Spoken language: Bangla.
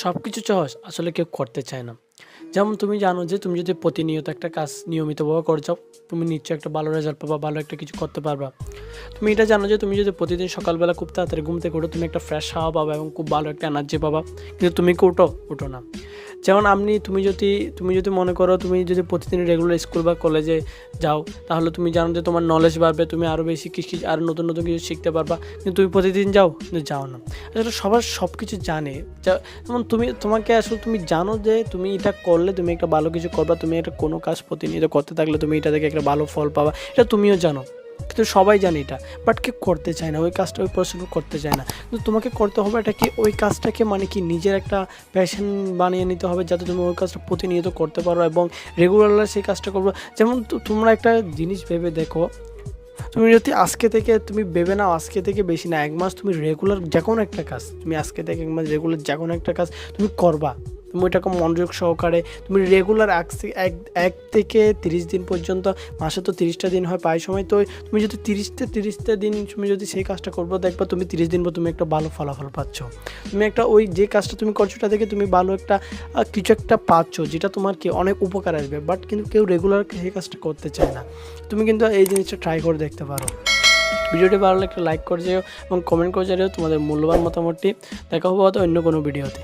সব কিছু সহজ, আসলে কেউ করতে চায় না। যেমন তুমি জানো যে, তুমি যদি প্রতিনিয়ত একটা কাজ নিয়মিতভাবে করে যাও, তুমি নিশ্চয়ই একটা ভালো রেজাল্ট পাবা, ভালো একটা কিছু করতে পারবা। তুমি এটা জানো যে, তুমি যদি প্রতিদিন সকালবেলা খুব তাড়াতাড়ি ঘুম থেকে উঠো তুমি একটা ফ্রেশ হাওয়া পাবা এবং খুব ভালো একটা এনার্জি পাবা। কিন্তু তুমি কি উঠো? উঠো না। যেমন আপনি, তুমি যদি তুমি যদি মনে করো তুমি যদি প্রতিদিন রেগুলার স্কুল বা কলেজে যাও, তাহলে তুমি জানো যে তোমার নলেজ বাড়বে, তুমি আরও বেশি কিছু আরও নতুন নতুন কিছু শিখতে পারবা। কিন্তু তুমি প্রতিদিন যাও, কিন্তু যাও না। আসলে সবার সব কিছু জানে যেমন তুমি, তোমাকে আসলে তুমি জানো যে তুমি এটা করলে তুমি একটা ভালো কিছু করবা, তুমি একটা কোনো কাজ প্রতিনিয়ত করতে থাকলে তুমি এটা থেকে একটা ভালো ফল পাবা, এটা তুমিও জানো। কিন্তু সবাই জানে এটা বাট কেউ করতে চায় না, ওই কাজটা ওই পড়াশুনো করতে চায় না। কিন্তু তোমাকে করতে হবে এটা কি, ওই কাজটাকে মানে কি নিজের একটা প্যাশন বানিয়ে নিতে হবে যাতে তুমি ওই কাজটা প্রতিনিয়ত করতে পারো এবং রেগুলার সেই কাজটা করব। যেমন তোমরা একটা জিনিস ভেবে দেখো, তুমি যদি আজকে থেকে, তুমি ভেবে নাও আজকে থেকে বেশি না, এক মাস তুমি রেগুলার যে কোনো একটা কাজ, তুমি আজকে থেকে, এক মাস রেগুলার যে কোনো একটা কাজ তুমি করবা। তুমি ওইটাকে মনোযোগ সহকারে, তুমি রেগুলার এক এক থেকে তিরিশ দিন পর্যন্ত, মাসে তো তিরিশটা দিন হয়, প্রায় সময় তো তুমি যদি তিরিশটা তিরিশটা দিন তুমি যদি সেই কাজটা করব, দেখবা তুমি তিরিশ দিন পর তুমি একটা ভালো ফলাফল পাচ্ছ। তুমি একটা ওই যে কাজটা তুমি করছ ওটা থেকে তুমি ভালো একটা কিছু একটা পাচ্ছ, যেটা তোমার কি অনেক উপকার আসবে বাট কিন্তু কেউ রেগুলার সেই কাজটা করতে চায় না। তুমি কিন্তু এই জিনিসটা ট্রাই করে দেখতে পারো। ভিডিওটি ভালো লাগলে লাইক করে যেও এবং কমেন্ট করে জানিও তোমাদের মূল্যবান মতামতটি। দেখা হবে হয়তো অন্য কোনো ভিডিওতে।